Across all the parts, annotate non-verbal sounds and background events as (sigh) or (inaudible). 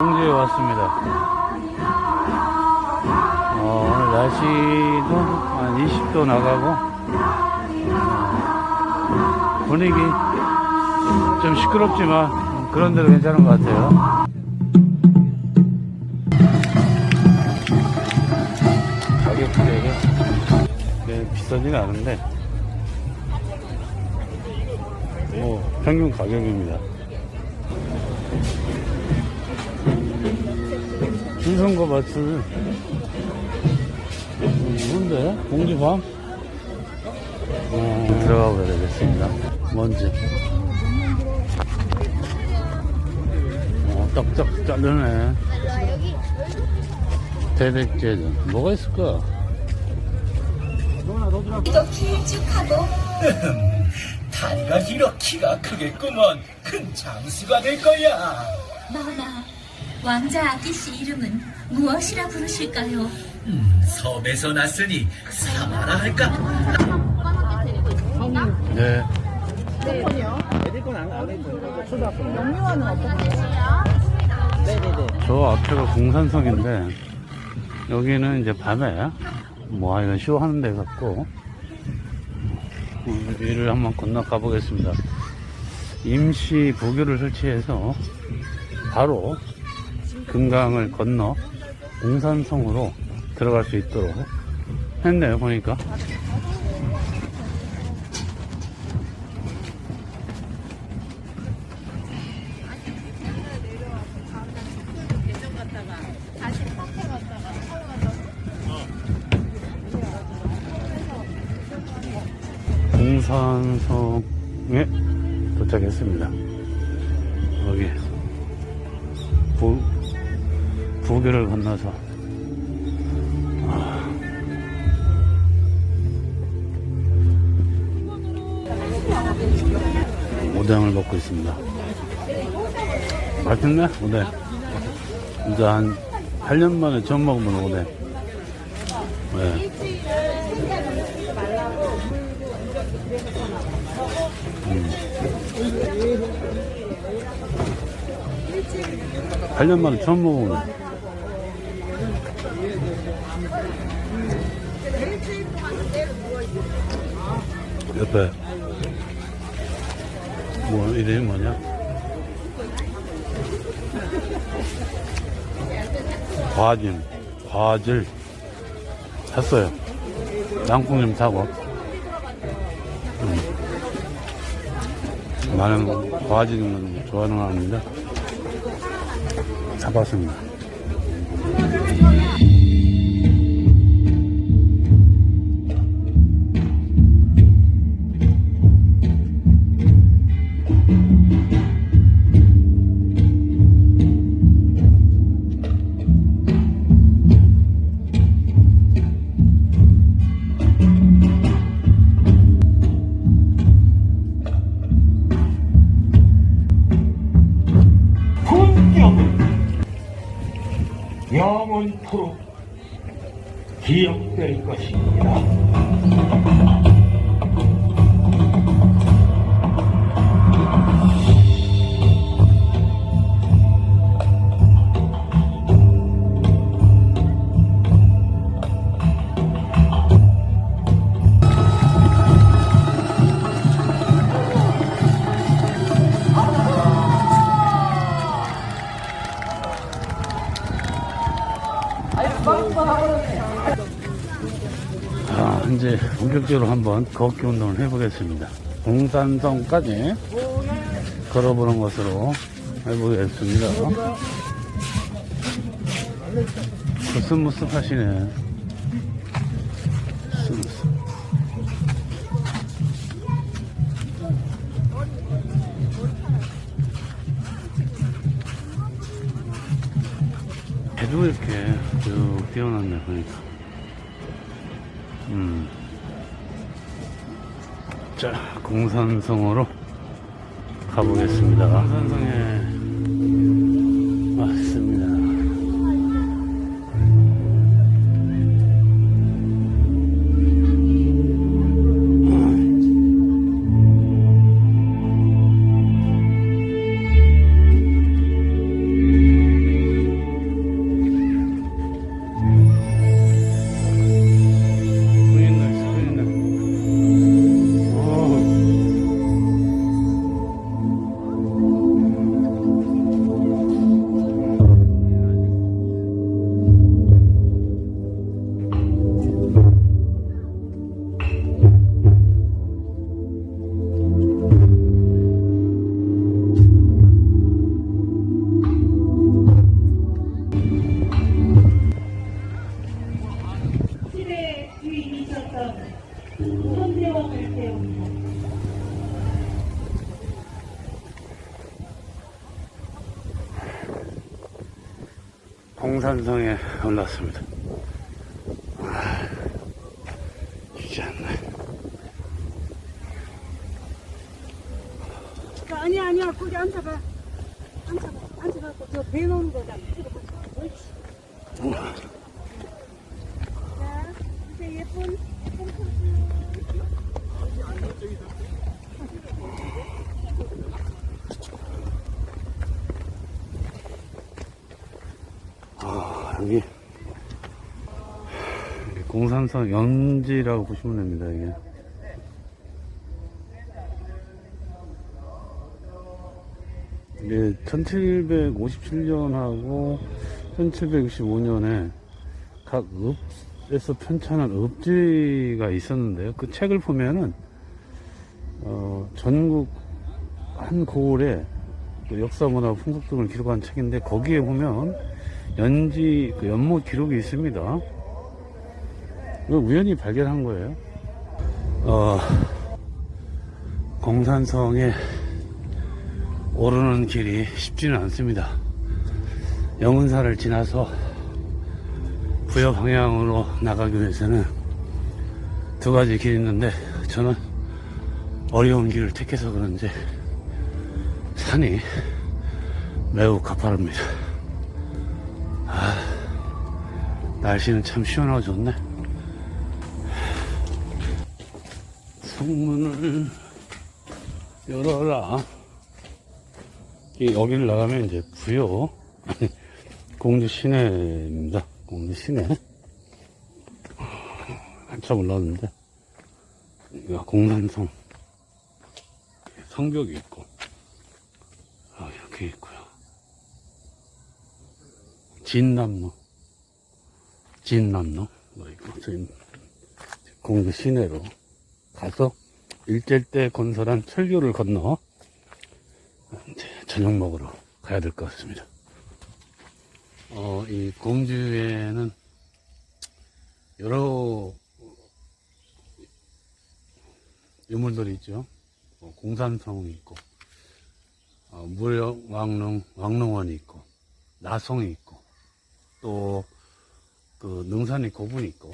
홍지에 왔습니다. 어, 오늘 날씨도 한 20도 나가고, 어, 분위기 좀 시끄럽지만 그런 대로 괜찮은 것 같아요. 가격대가 네, 비싸지는 않은데, 뭐, 평균 가격입니다. 준선거 마트 뭔데? 공주밤? 어, 들어가 봐야 되겠습니다. 뭔지. 어, 딱딱 자르네. 대백제전 뭐가 있을까? 또 길쭉하고. (laughs) 다리가 길어 키가 크겠구먼. 큰 장수가 될 거야. 마마 왕자 아기 씨 이름은 무엇이라 부르실까요? 음, 섬에서 났으니 사마라 할까? 네. 저 앞에가 공산성인데 여기는 이제 밤에 뭐 하여간 쇼하는 데 같고 어, 위를 한번 건너가 보겠습니다. 임시 부교를 설치해서 바로 금강을 건너 공산성으로 들어갈 수 있도록 했네요 보니까 공산성에 도착했습니다. 여기 부, 부교를 건너서 아. 오뎅을 먹고 있습니다. 맛있네, 오뎅. 이제 한 8년 만에 처음 먹으면 오뎅. 네. 음. 8년 만에 처음 먹어보네. 옆에 뭐 이름이 뭐냐? 과진, 과질 샀어요. 양콩 좀 사고. 음. 나는 건 좋아하는 건 아닌데 사봤습니다. 영원토록 기억될 것입니다. 이제 본격적으로 한번 걷기 운동을 해보겠습니다. 공산성까지 걸어보는 것으로 해보겠습니다. 스무스하시네. 스무스. 해도 이렇게 쭉 띄워놨네, 보니까. 음. 자, 공산성으로 가보겠습니다. 공산성에 공산성에 올랐습니다. 아, 쉽지 않네. 아니야 아니야. 거기 앉아봐. 앉아봐. 앉아갖고 저배 놓는 거잖아 옳지 자 이제 예쁜 예쁜 포즈 여기, 공산성 연지라고 보시면 됩니다, 이게. 이게 1757년하고 1765년에 각 읍에서 편찬한 읍지가 있었는데요. 그 책을 보면은, 어, 전국 한 고을의 그 역사 문화 풍속 등을 기록한 책인데 거기에 보면 연지 그 연못 기록이 있습니다. 이거 우연히 발견한 거예요. 어, 공산성에 오르는 길이 쉽지는 않습니다. 영운사를 지나서 부여 방향으로 나가기 위해서는 두 가지 길이 있는데 저는 어려운 길을 택해서 그런지 산이 매우 가파릅니다. 날씨는 참 시원하고 좋네. 성문을 열어라. 이 여기를 나가면 이제 부여 (laughs) 공주 시내입니다. 공주 시내. 한참 올라왔는데 여기가 공산성 성벽이 있고 아, 이렇게 있고요. 진남로, 진남로 뭐 공주 시내로 가서 일제 때 건설한 철교를 건너 이제 저녁 먹으러 가야 될 것 같습니다. 어, 이 공주에는 여러 유물들이 있죠. 어, 공산성이 있고, 어, 무령 왕릉, 왕릉원이 있고, 나성이 있고, 또, 그, 능산이 고분이 있고,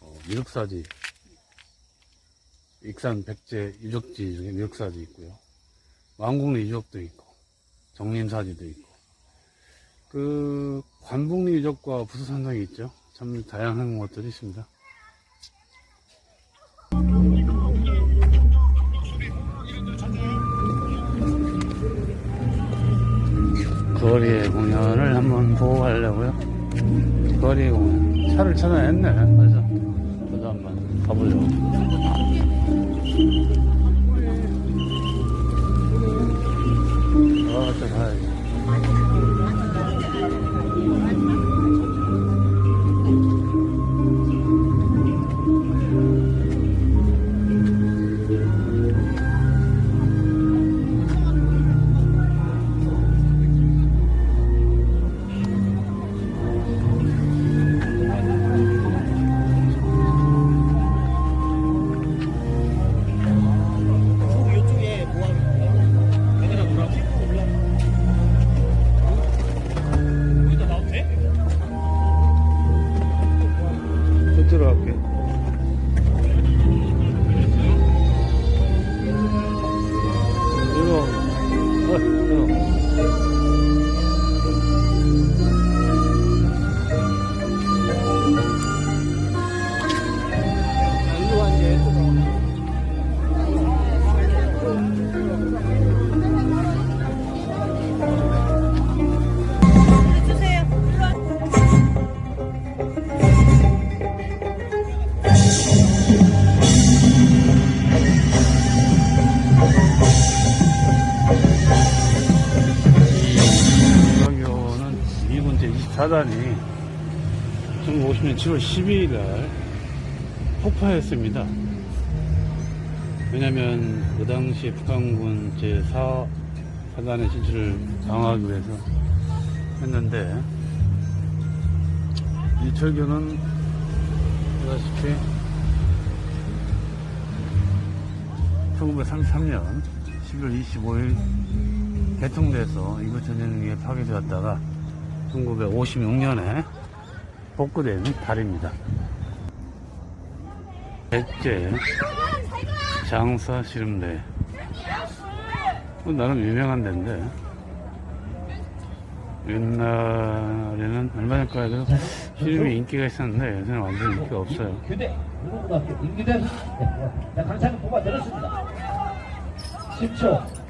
어, 미륵사지, 익산 백제 유적지 중에 미륵사지 있고요. 왕궁리 유적도 있고, 정림사지도 있고, 그, 관북리 유적과 부수산성이 있죠. 참 다양한 것들이 있습니다. 거리의 공연을 한번 보고 가려고요. 거리 공연. 차를 찾아냈네. 그래서 저도 한번 가보려고. 제24단이 1950년 7월 12일 날 폭파했습니다. 왜냐면 그 당시 북한군 제4사단의 진출을 방어하기 위해서 했는데 이 철교는 보다시피 1933년 11월 25일 개통돼서 이곳 전쟁에 파괴되었다가 1956년에 복구된 다리입니다. 백제 장사 시름대. 나름 유명한 데인데, 옛날에는 얼마 전까지 도 시름이 인기가 있었는데, 요새는 완전 인기가 없어요. 교대 고등학교 임기된 자, 강사는 뽑아 들었습니다. 10초.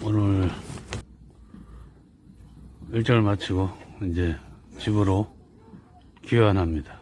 오늘 일정을 마치고 이제 집으로 귀환합니다.